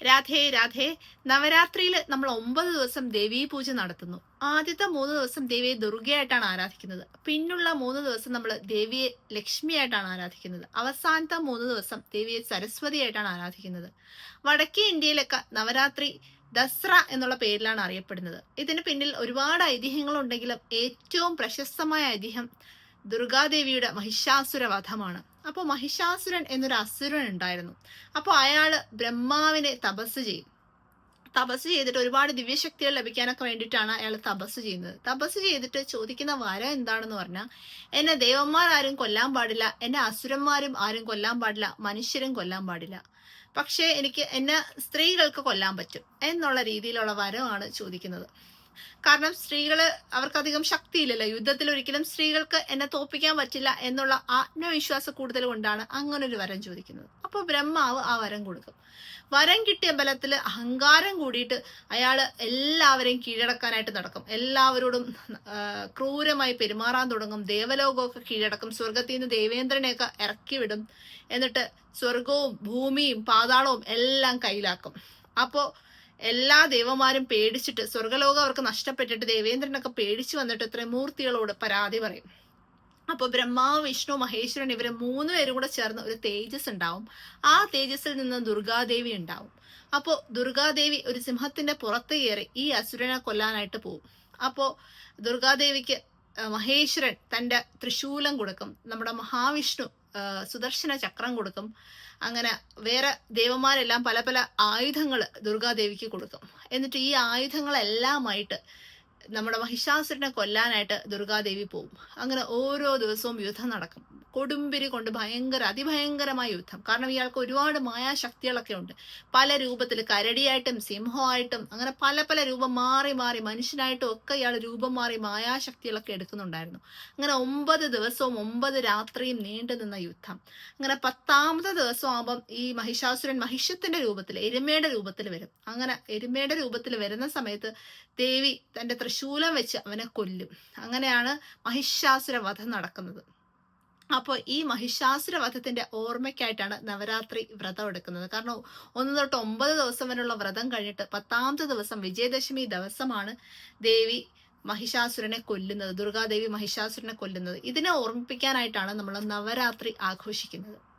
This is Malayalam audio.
രാധേ രാധേ. നവരാത്രിയിൽ നമ്മൾ ഒമ്പത് ദിവസം ദേവീ പൂജ നടത്തുന്നു. ആദ്യത്തെ മൂന്ന് ദിവസം ദേവിയെ ദുർഗയായിട്ടാണ് ആരാധിക്കുന്നത്. പിന്നുള്ള മൂന്ന് ദിവസം നമ്മൾ ദേവിയെ ലക്ഷ്മിയായിട്ടാണ് ആരാധിക്കുന്നത്. അവസാനത്തെ മൂന്ന് ദിവസം ദേവിയെ സരസ്വതിയായിട്ടാണ് ആരാധിക്കുന്നത്. വടക്കേ ഇന്ത്യയിലൊക്കെ നവരാത്രി ദസ്ര എന്നുള്ള പേരിലാണ് അറിയപ്പെടുന്നത്. ഇതിന് പിന്നിൽ ഒരുപാട് ഐതിഹ്യങ്ങളുണ്ടെങ്കിലും ഏറ്റവും പ്രശസ്തമായ ഐതിഹ്യം ദുർഗാദേവിയുടെ മഹിഷാസുര വധമാണ് അപ്പോൾ മഹിഷാസുരൻ എന്നൊരു അസുരൻ ഉണ്ടായിരുന്നു. അപ്പോൾ അയാൾ ബ്രഹ്മാവിനെ തപസ് ചെയ്യും. തപസ് ചെയ്തിട്ട് ഒരുപാട് ദിവ്യശക്തികൾ ലഭിക്കാനൊക്കെ വേണ്ടിയിട്ടാണ് അയാൾ തപസ് ചെയ്യുന്നത്. തപസ് ചെയ്തിട്ട് ചോദിക്കുന്ന വരം എന്താണെന്ന് പറഞ്ഞാൽ എന്നെ ദേവന്മാർ ആരും കൊല്ലാൻ പാടില്ല എന്നെ അസുരന്മാരും ആരും കൊല്ലാൻ പാടില്ല മനുഷ്യരും കൊല്ലാൻ പാടില്ല. പക്ഷേ എനിക്ക് എന്നെ സ്ത്രീകൾക്ക് കൊല്ലാൻ പറ്റും എന്നുള്ള രീതിയിലുള്ള വരമാണ് ചോദിക്കുന്നത്. കാരണം സ്ത്രീകൾ അവർക്കധികം ശക്തിയില്ലല്ലോ. യുദ്ധത്തിൽ ഒരിക്കലും സ്ത്രീകൾക്ക് എന്നെ തോപ്പിക്കാൻ പറ്റില്ല എന്നുള്ള ആത്മവിശ്വാസ കൂടുതൽ കൊണ്ടാണ് അങ്ങനെ ഒരു വരം ചോദിക്കുന്നത്. അപ്പോൾ ബ്രഹ്മാവ് ആ വരം കൊടുക്കും. വരം കിട്ടിയ ബലത്തിൽ അഹങ്കാരം കൂടിയിട്ട് അയാൾ എല്ലാവരെയും കീഴടക്കാനായിട്ട് നടക്കും. എല്ലാവരോടും ക്രൂരമായി പെരുമാറാൻ തുടങ്ങും. ദേവലോകമൊക്കെ കീഴടക്കും. സ്വർഗത്തിൽ നിന്ന് ദേവേന്ദ്രനെയൊക്കെ ഇറക്കി വിടും. എന്നിട്ട് സ്വർഗവും ഭൂമിയും പാതാളവും എല്ലാം കയ്യിലാക്കും. അപ്പോൾ എല്ലാ ദേവന്മാരും പേടിച്ചിട്ട് സ്വർഗലോകം അവർക്ക് നഷ്ടപ്പെട്ടിട്ട് ദേവേന്ദ്രനൊക്കെ പേടിച്ചു വന്നിട്ട് ത്രിമൂർത്തികളോട് പരാതി പറയും. അപ്പോൾ ബ്രഹ്മാവ് വിഷ്ണു മഹേശ്വരൻ ഇവർ മൂന്ന് പേരും കൂടെ ചേർന്ന് ഒരു തേജസ് ഉണ്ടാവും. ആ തേജസ്സിൽ നിന്ന് ദുർഗാദേവി ഉണ്ടാവും. അപ്പോൾ ദുർഗാദേവി ഒരു സിംഹത്തിന്റെ പുറത്ത് കയറി ഈ അസുരനെ കൊല്ലാനായിട്ട് പോകും അപ്പോൾ ദുർഗാദേവിക്ക് മഹേശ്വരൻ തന്റെ തൃശൂലം കൊടുക്കും. നമ്മുടെ മഹാവിഷ്ണു സുദർശന ചക്രം കൊടുക്കും. അങ്ങനെ വേറെ ദേവന്മാരെല്ലാം പല പല ആയുധങ്ങൾ ദുർഗാദേവിക്ക് കൊടുക്കും. എന്നിട്ട് ഈ ആയുധങ്ങളെല്ലാമായിട്ട് നമ്മുടെ മഹിഷാസുരനെ കൊല്ലാനായിട്ട് ദുർഗാദേവി പോവും. അങ്ങനെ ഓരോ ദിവസവും യുദ്ധം നടക്കും. കൊടുമ്പിരി കൊണ്ട് ഭയങ്കര അതിഭയങ്കരമായ യുദ്ധം. കാരണം ഇയാൾക്ക് ഒരുപാട് മായാശക്തികളൊക്കെ ഉണ്ട്. പല രൂപത്തിൽ കരടിയായിട്ടും സിംഹമായിട്ടും അങ്ങനെ പല പല രൂപം മാറി മാറി മനുഷ്യനായിട്ടും ഒക്കെ ഇയാൾ രൂപം മാറി മായാശക്തികളൊക്കെ എടുക്കുന്നുണ്ടായിരുന്നു. അങ്ങനെ ഒമ്പത് ദിവസവും ഒമ്പത് രാത്രിയും നീണ്ടു നിന്ന യുദ്ധം. അങ്ങനെ പത്താമത്തെ ദിവസം ആകുമ്പം ഈ മഹിഷാസുരൻ മഹിഷത്തിന്റെ രൂപത്തിൽ എരുമയുടെ രൂപത്തിൽ വരും. അങ്ങനെ എരുമയുടെ രൂപത്തിൽ വരുന്ന സമയത്ത് ദേവി തന്റെ തൃശൂലം വെച്ച് അവനെ കൊല്ലും. അങ്ങനെയാണ് മഹിഷാസുര വധം നടക്കുന്നത്. അപ്പോൾ ഈ മഹിഷാസുര വധത്തിന്റെ ഓർമ്മയ്ക്കായിട്ടാണ് നവരാത്രി വ്രതം എടുക്കുന്നത്. കാരണം ഒന്ന് തൊട്ട് ഒമ്പത് ദിവസം വരെയുള്ള വ്രതം കഴിഞ്ഞിട്ട് പത്താമത്തെ ദിവസം വിജയദശമി ദിവസമാണ് ദേവി മഹിഷാസുരനെ കൊല്ലുന്നത് ദുർഗാദേവി മഹിഷാസുരനെ കൊല്ലുന്നത്. ഇതിനെ ഓർമ്മിപ്പിക്കാനായിട്ടാണ് നമ്മൾ നവരാത്രി ആഘോഷിക്കുന്നത്.